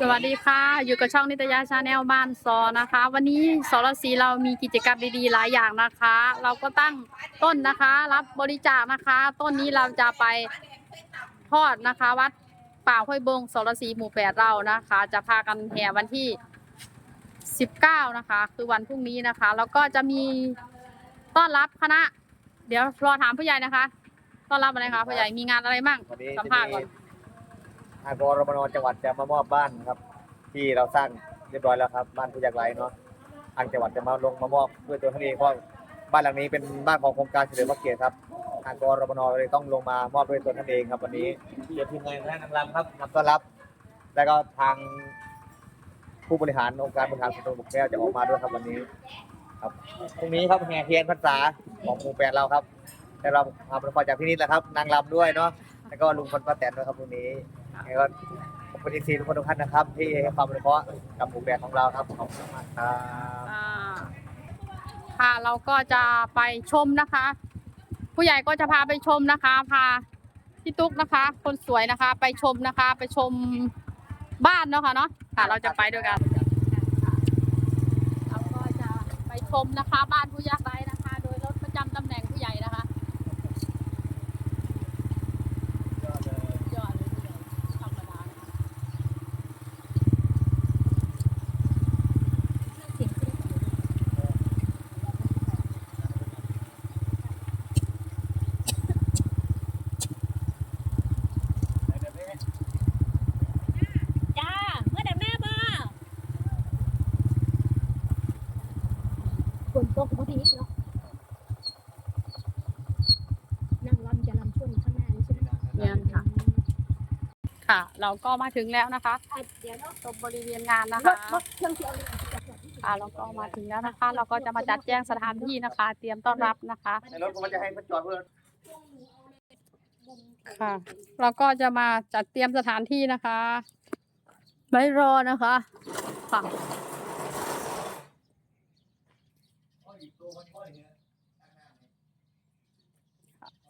สวัสดีค่ะ อยู่กับช่องนิตยาชาแนลบ้านซอนะคะ วันนี้สรศรีเรามีกิจกรรมดีๆหลายอย่างนะคะ เราก็ตั้งต้นนะคะ รับบริจาคนะคะ ต้นนี้เราจะไปทอดนะคะ วัดป่าห้วยบงสรศรีหมู่แปดเรานะคะ จะพากันแห่วันที่สิบเก้านะคะ คือวันพรุ่งนี้นะคะ แล้วก็จะมีต้อนรับคณะ เดี๋ยวรอถามผู้ใหญ่นะคะ ต้อนรับอะไรคะผู้ใหญ่มีงานอะไรบ้างวันนี้สัมภาษณ์ก่อน ทางกรมนจังหวัดจะมามอบบ้านครับ ที่เราสร้างเรียบร้อยแล้วครับ บ้านผู้ยากไร้เนาะทางจังหวัดจะมาลงมามอบด้วยตัวท่านเองเพราะบ้านหลังนี้เป็นบ้านของโครงการเฉลิมพระเกียรติครับทางกรมนเลยต้องลงมามอบด้วยตัวท่านเองครับวันนี้เดี๋ยวทีมงานคณะนางรำครับนำต้อนรับ แล้วก็ทางผู้บริหารองค์การบริหารส่วนตำบลบุกแก้วจะออกมาด้วยครับวันนี้ ครับพรุ่งนี้ครับแห่เทียนพรรษาของหมู่แปดเราครับได้รับควาประพอจากพี่นิดแหละครับ นางรำด้วยเนาะแล้วก็ลุงพลป้าแตนด้วยครับวัน นี้แล้วก็ขอบคุณทีทุกคนทุกท่านนะครับ ที่ให้ความรู้เคราะห์กับหมู่แบกของเราครับขอบคุณมากครับ อ่าค่ะเราก็จะไปชมนะคะ ผู้ใหญ่ก็จะพาไปชมนะคะ พาพี่ตุ๊กนะคะ คนสวยนะคะ ไปชมนะคะ ไปชมบ้านเนาะค่ะเนาะค่ะ เราจะไปด้วยกัน เราก็จะไปชมนะคะ บ้านผู้ยากไร้นะคะ โดยรถประจำตำแหน่งผู้ใหญ่นะคะยอดเลยผู้ใหญ่ธรรมดานะคะ จ้า เมื่อใดแม่บ่ฝนตกพอดีเนาะนั่งรำจะรำช่วงข้างหน้านี่ใช่ไหม เนี่ยค่ะ ค่ะ เราก็มาถึงแล้วนะคะอะเดี๋ยวเนาะตรงบริเวณงานนะรคะถรถเครื่องเสียงเนี่ยจัดจัดที่ค่ะเราก็มาถึงแล้วนะคะ เราก็จะมาจัดแจ้งสถานที่นะคะ เตรียมต้อนรับนะคะในรถผมจะให้เพื่อนจอดเพื่อนค่ะ เราก็จะมาจัดเตรียมสถานที่นะคะไว้รอนะคะค่ะ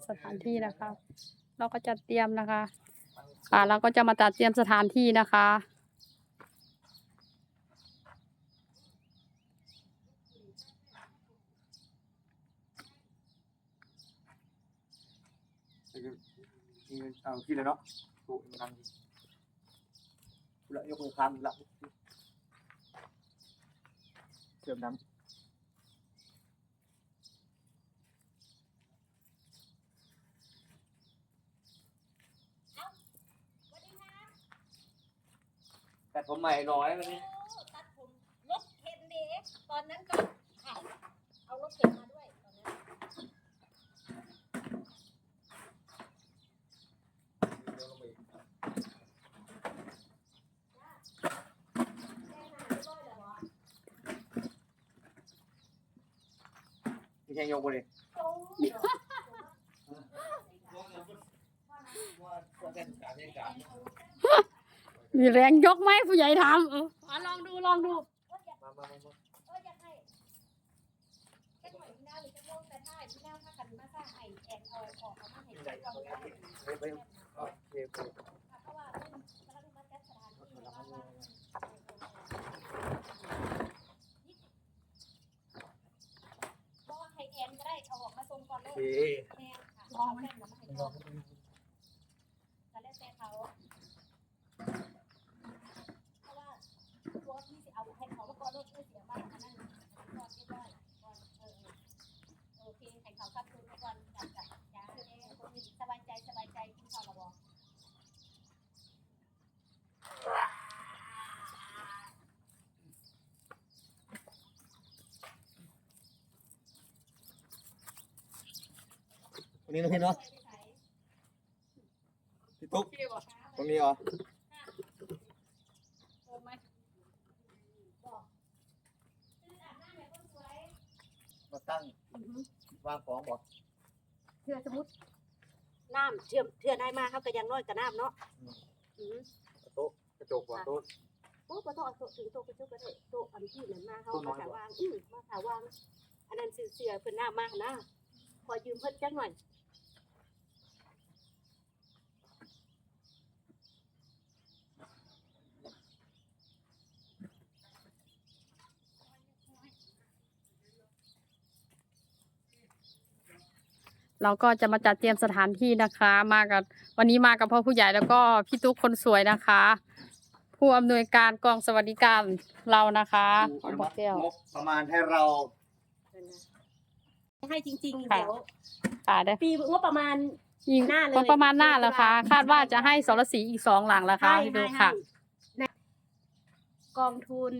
สถานที่นะคะ เราก็จะเตรียมนะคะ ค่ะเราก็จะมาจัดเตรียมสถานที่นะคะ เอาที่เลยเนาะถูกมันทำละยกมือค้ำละเติมน้ำ ผมใหม่น้อยวันนี้ตัดผมรถเข็นเด็กตอนนั้นก็ค่ะเอารถเข็นมาด้วยตอนนั้นแม่มาเรียบร้อยแล้วเหรอไม่ใช่ยกมือเลยโอ้ย มีแรงยกไหมผู้ใหญ่ถามเอออะลองดูลองดูมามามาเอออยากให้แค่หน่อยพี่น้าหรือจะลงแต่ถ้าพี่น้าถ้าขันมาสร้าไอแอนเอาออกเอามาให้ใช้ก่อนเอาได้ไปไปโอเคเพราะว่าเพิ่นกำลังมาจัดสถานที่ว่าว่าให้แอนก็ได้เอาออกมาส่งก่อนลโอยเคแม่ค่ะลองม่นมาให้ก่อนแล้วแต่เขาเพราะว่าตัวที่สิเอาให้เขาแล้ วก็รถเสียบ้านอันนั้นก่อนเรียบร้อยก่อนเออโอเคให้เขาขับคืนไปก่อนจัดจัดจ้าเออคนนี้สบายใจสบายใจกินข้าวและบ่วันนี้นะพี่เนาะพี่ตุ๊กตรงนี้เหรอ โอมไหม มาตั้ง วางของบอกเทื่อสมมุติน้ำเชื่อมเทื่อได้มาเขาก็ยังน้อยกับน้ำเนาะอืมโต๊ะกระจกว่ะโต๊ะโอ้บ่ต้องเอาโต๊ะถึงโต๊ะกระจกกระเทะโต๊ะอันที่นั้นมาเขามาถาวางอือมาถาวางอันนั้นซื้อเสียเพิ่นน้ำมานะขอยืมเพิ่นจักหน่อย เราก็จะมาจัดเตรียมสถานที่นะคะ มากับวันนี้มากับพ่อผู้ใหญ่แล้วก็พี่ตุ๊กคนสวยนะคะ ผู้อำนวยการกองสวัสดิการเรานะคะอของนุพ่มัอติแก้วงบประมาณให้เราให้จริงๆค่ะเดี๋ยวค่ะได้ปีงบประมาณอีกหน้าเลยก็ประมาณหน้าแล้วค่ะตุลาคาดว่าจะให้สรศรีอีกสองหลังแล้วค่ะให้พี่ให้ตุ๊กค่ะให้ในกองทุน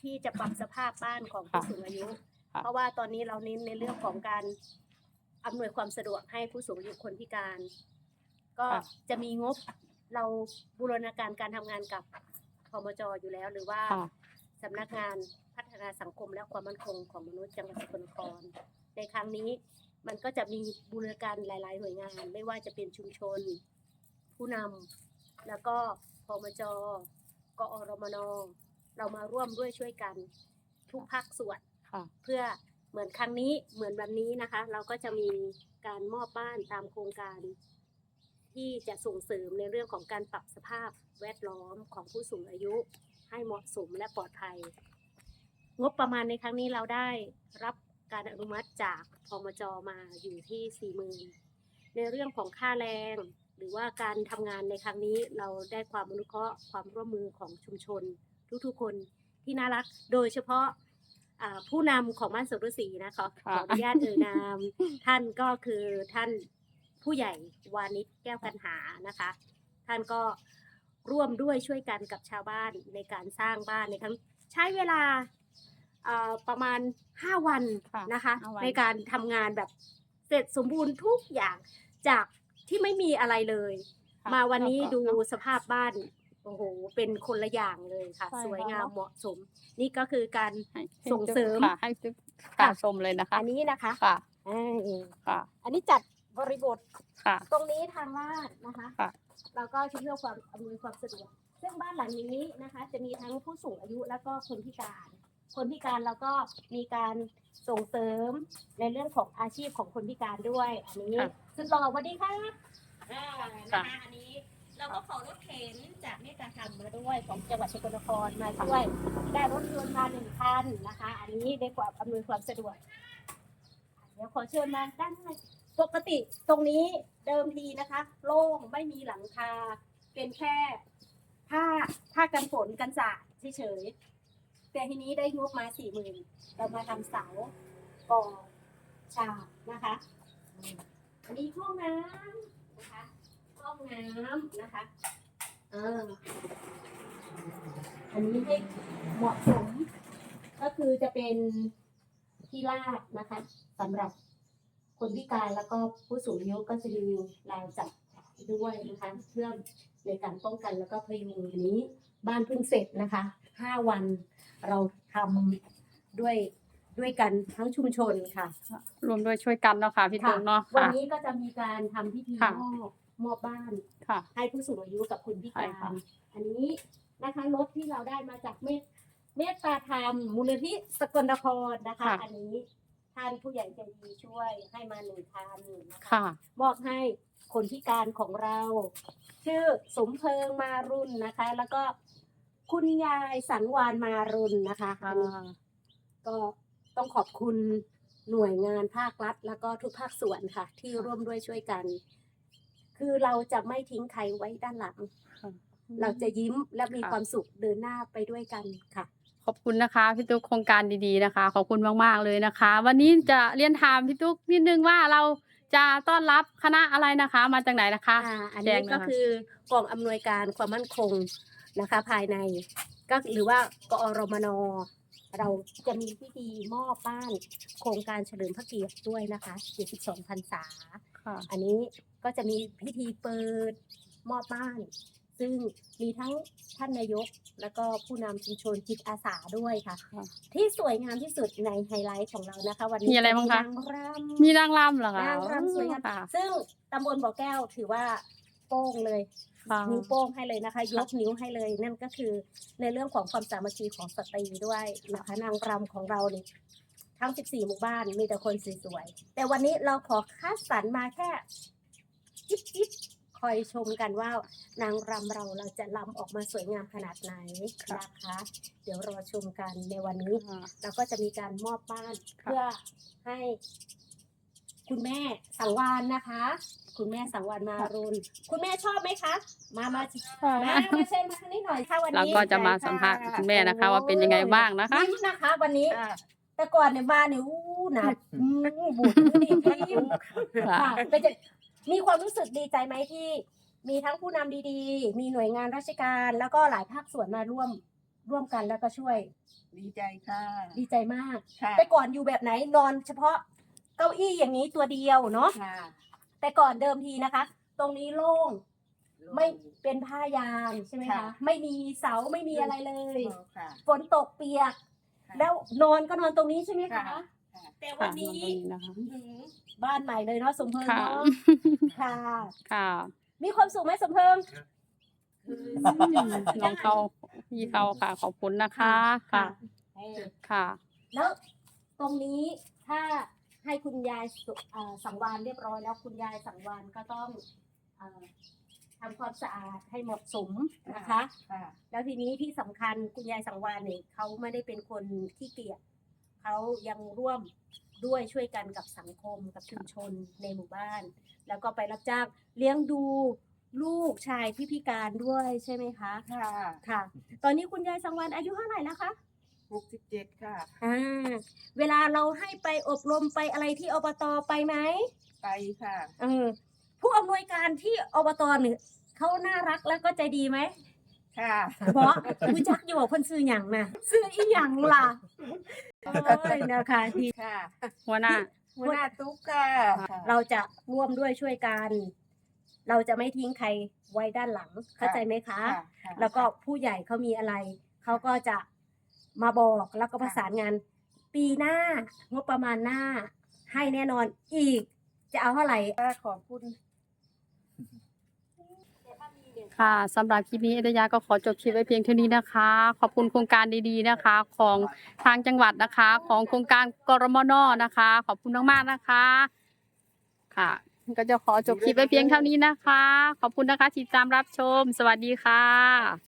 ที่จะปรับสภาพบ้านของผู้ค่ะสูงอายุค่ะเพราะว่าตอนนี้เราเน้นในเรื่องของการ อำนวยความสะดวกให้ผู้สูงอายุคนพิการ ก็จะมีงบเราบูรณาการการทำงานกับพมจอยู่แล้ว หรือว่าค่ะ สำนักงานพัฒนาสังคมและความมั่นคงของมนุษย์จังหวัดสกลนครในครั้งนี้มันก็จะมีบูรณาการหลาย ๆ หน่วยงาน ไม่ว่าจะเป็นชุมชน ผู้นำแล้วก็พมจกอรมนเรามาร่วมด้วยช่วยกัน ทุกภาคส่วน ค่ะ เพื่อ เหมือนครั้งนี้เหมือนวันนี้นะคะ เราก็จะมีการมอบบ้านตามโครงการ ที่จะส่งเสริมในเรื่องของการปรับสภาพแวดล้อมของผู้สูงอายุ ให้เหมาะสมและปลอดภัย งบประมาณในครั้งนี้เราได้รับการอนุมัติจากพมจมาอยู่ที่สี่หมื่นในเรื่องของค่าแรง หรือว่าการทำงานในครั้งนี้เราได้ความอนุเคราะห์ความร่วมมือของชุมชน ทุกๆคนที่น่ารัก โดยเฉพาะ ผู้นำของบ้านสุรุศรีนะคะขออนุญาตเอ่ยนามท่านก็คือท่านผู้ใหญ่วานิชแก้วกันหานะคะ ท่านก็ร่วมด้วยช่วยกันกับชาวบ้านในการสร้างบ้านในครั้งใช้เวลาเอ่อประมาณ 5 วันค่ะนะคะห้าวันในการทำงานแบบเสร็จสมบูรณ์ทุกอย่างจากที่ไม่มีอะไรเลยค่ะมาวันนี้แล้วก็ดูเนอะสภาพบ้าน โอ้โหเป็นคนละอย่างเลยค่ะ ใช่สวยงามค่ะ เหมาะสม นี่ก็คือการ ให้ส่งเสริม ค่ะให้ตุ๊กค่ะค่ะชมเลยนะคะ อันนี้นะคะค่ะอ่าค่ะอันนี้จัดบริบทค่ะ ตรงนี้ทางลาดนะคะค่ะเราก็เพื่อความอำนวยความสะดวกซึ่งบ้านหลังนี้นะคะ จะมีทั้งผู้สูงอายุแล้วก็คนพิการ คนพิการเราก็มีการส่งเสริมในเรื่องของอาชีพของคนพิการด้วย อันนี้ค่ะสุดหล่อสวัสดีค่ะอ่านะค่ะคะอันนี้ เราก็ขอรถเข็นจากเมตตาธรรมมาด้วยของจังหวัดสกลนครมาช่วยได้รถยนต์มาหนึ่งคันนะคะ อันนี้ได้ความอำนวยความสะดวกเดี๋ยวขอเชิญมาด้านในปกติตรงนี้เดิมทีนะคะ โล่งไม่มีหลังคา เป็นแค่ผ้าผ้ากันฝนกันสาดเฉยๆแต่ทีนี้ได้งบมาสี่หมื่นเรามาทำเสาก่อฉากนะคะอืมอันนี้ห้องน้ำนะคะ ห้องน้ำนะคะ เออ อันนี้ให้เหมาะสม ก็คือจะเป็นที่ลาดนะคะสำหรับคนพิการแล้วก็ผู้สูงอายุก็จะมีราวจับด้วยนะคะเพื่อในการป้องกันแล้วก็พยุงอันนี้บ้านเพิ่งเสร็จนะคะห้าวันเราทำด้วยด้วยกันทั้งชุมชนค่ะ รวมด้วยช่วยกันเนาะค่ะพี่ตุ๊กเนาะวันค่ะ นี้ก็จะมีการทำพิธีค่ะ มอบ มอบบ้าน ค่ะ ให้ผู้สูงอายุกับคุณพิใช่กาค่ะรอันนี้นะคะรถที่เราได้มาจากเมตเมตตาธรรมมูลนิธิสกลนครนะคะ ค่ะ อันนี้ท่านผู้ใหญ่ใจดีช่วยให้มาหนึ่งพันนะคะ ค่ะ มอบให้คนพิการของเรา ชื่อสมเพิงมารุนนะคะ แล้วก็คุณยายสันวานมารุนนะคะอันนี้ก็ต้องขอบคุณหน่วยงานภาครัฐ แล้วก็ทุกภาคส่วนค่ะ ที่ร่วมด้วยช่วยกัน คือเราจะไม่ทิ้งใครไว้ด้านหลัง เราจะยิ้มและมีค่ะความสุขเดินหน้าไปด้วยกันค่ะ ขอบคุณนะคะพี่ตุ๊กโครงการดีๆนะคะ ขอบคุณมากๆเลยนะคะ วันนี้จะเรียนถามพี่ตุ๊กนิดนึงว่าเราจะต้อนรับคณะอะไรนะคะ มาจากไหนนะคะอ่าอันแจ้นี้งนะคะก็คือกองอำนวยการความมั่นคงนะคะ ภายในก็หรือว่ากอรมนเราจะมีพิธีมอบบ้าน โครงการเฉลิมพระเกียรติด้วยนะคะ 72พรรษา ค่ะอันนี้ก็จะมีพิธีเปิดมอบบ้าน ซึ่งมีทั้งท่านนายก แล้วก็ผู้นำชุมชนจิตอาสาด้วยค่ะ ค่ะ ที่สวยงามที่สุดในไฮไลท์ของเรานะคะ วันนี้มีอะไรบ้างคะ นางรำ มีนางรำเหรอคะนางรำสวยงาม ค่ะ ซึ่งตำบลบ่อแก้วถือว่าโป้งเลย ค่ะ นิ้วโป้งให้เลยนะคะ ยกนิ้วให้เลยนั่นก็คือในเรื่องของความสามัคคีของสตรีด้วยนะคะนางรำของเราเนี่ย ทั้ง 14 หมู่บ้านมีแต่คนสวยๆ แต่วันนี้เราขอคัดสรรมาแค่จิ๊บจิ๊บคอยชมกันว่านางรำเราเราจะรำออกมาสวยงามขนาดไหนนะคะ เดี๋ยวรอชมกันในวันนี้ เราก็จะมีการมอบบ้านค่ะเพื่อให้คุณแม่สังวานนะคะ คุณแม่สังวานมารุนคุณแม่ชอบไหมคะ มามามามาเชิญมาทางนี้หน่อยค่ะวันเรานี้ก็จะมาสัมภาษณ์คุณแม่นะคะ ว่าเป็นยังไงบ้างนะคะยิ้มนะคะ วันนี้ แต่ก่อนเนี่ยมาเนี่ยอู้หนักอืมบูดนี่ยิ้มค่ะเป็นจะมีความรู้สึกดีใจไหมที่มีทั้งผู้นำดีๆ มีหน่วยงานราชการ แล้วก็หลายภาคส่วนมาร่วมร่วมกันแล้วก็ช่วย ดีใจค่ะดีใจมาก ค่ะแต่ก่อนอยู่แบบไหนนอนเฉพาะเก้าอี้อย่างนี้ตัวเดียวเนาะค่ะแต่ก่อนเดิมทีนะคะ ตรงนี้โล่งไม่เป็นผ้ายางใช่ไหมคะค่ะไม่มีเสาไม่มีอะไรเลย ค่ะฝนตกเปียก แล้วนอนก็นอนตรงนี้ใช่ไหมคะ ค่ะ แต่วันนี้นะคะอื้อหือบ้านใหม่เลยเนาะสมเพิงค่ะ เนาะค่ะ ค่ะ มีความสุขไหมสมเพิงน้องเขาพี่เขาค่ะ ขอบคุณนะคะ ค่ะ เออค่ะ แล้วตรงนี้ถ้าให้คุณยายสุเอ่อสังวานเรียบร้อยแล้วคุณยายสังวานก็ต้องเอ่อ ทำความสะอาดให้เหมาะสมนะคะ ค่ะแล้วทีนี้ที่สำคัญคุณยายสังวานเนี่ยเขาไม่ได้เป็นคนที่เกียจเขายังร่วมด้วยช่วยกันกับสังคมกับชุมชนในหมู่บ้าน แล้วก็ไปรับจ้างเลี้ยงดูลูกชายที่พิการด้วยใช่ไหมคะ ค่ะค่ะ ตอนนี้คุณยายสังวานอายุเท่าไหร่แล้วคะหกสิบเจ็ดค่ะ อ่าเวลาเราให้ไปอบรมไปอะไรที่อบตไปไหม ไปค่ะ เออ ผู้อำนวยการที่อบตเนี่ยเขาน่ารักแล้วก็ใจดีไหมค่ะเพราะรู้จักอยู่ว่าเพิ่นซื้อหยังนะซื้ออีหยังล่ะเอ้ยนะคะดีค่ะ หัวหน้า หัวหน้าตุ๊กค่ะ เราจะร่วมด้วยช่วยกัน เราจะไม่ทิ้งใครไว้ด้านหลังเข้าใจไหมคะค่ะค่ะแล้วก็ผู้ใหญ่เขามีอะไร เขาก็จะมาบอกแล้วก็ประสานงาน ปีหน้างบประมาณหน้า ให้แน่นอนอีก จะเอาเท่าไหร่ค่ะขอบคุณ ค่ะสำหรับคลิปนี้เอตยาก็ขอจบคลิปไว้เพียงเท่านี้นะคะ ขอบคุณโครงการดีๆนะคะ ของทางจังหวัดนะคะ ของโครงการกรมนนะคะ ขอบคุณมากๆนะคะ ค่ะ ก็จะขอจบคลิปไว้เพียงเท่านี้นะคะ ขอบคุณนะคะที่ตามรับชม สวัสดีค่ะ